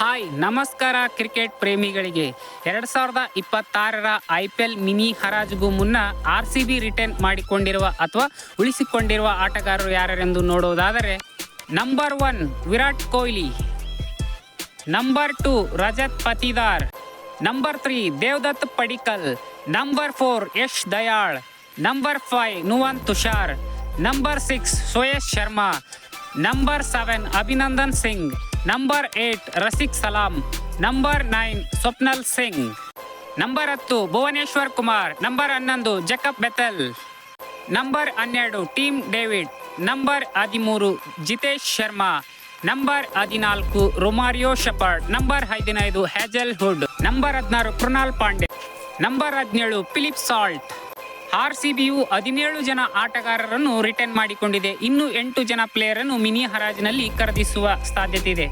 Hi, ನಮಸ್ಕಾರ cricket ಪ್ರೇಮಿಗಳಿಗೆ. ಎರಡ್ ಸಾವಿರದ ಇಪ್ಪತ್ತಾರರ ಐ ಪಿ ಎಲ್ ಮಿನಿ ಹರಾಜಿಗೂ ಮುನ್ನ ಆರ್ ಸಿ ಬಿ ರಿಟರ್ನ್ ಮಾಡಿಕೊಂಡಿರುವ ಅಥವಾ ಉಳಿಸಿಕೊಂಡಿರುವ ಆಟಗಾರರು ಯಾರೆಂದು ನೋಡುವುದಾದರೆ number one Virat Kohli, number two Rajat Patidar, number three Devdutt Padikkal, number four Yash Dayal, number five Nuwan Thushara, number six Suyash Sharma, number seven Abhinandan Singh number eight Rasikh Salam number nine Swapnil Singh number ಹತ್ತು Bhuvneshwar Kumar number ಹನ್ನೊಂದು Jacob Bethell number ಹನ್ನೆರಡು Tim David number ಹದಿಮೂರು Jitesh Sharma number ಹದಿನಾಲ್ಕು ರೊಮಾರಿಯೋ ಶಪರ್ಡ್ number ಹದಿನೈದು hazel ಹುಡ್ number ಹದಿನಾರು Krunal Pandya number ಹದಿನೇಳು Philip Salt R C B ಹದಿನೇಳು ಜನ ಆಟಗಾರರನ್ನು ರಿಟರ್ನ್ ಮಾಡಿಕೊಂಡಿದೆ. ಇನ್ನು ಎಂಟು ಜನ ಪ್ಲೇಯರನ್ನು ಮಿನಿ ಹರಾಜಿನಲ್ಲಿ ಖರೀದಿಸುವ ಸಾಧ್ಯತೆ ಇದೆ.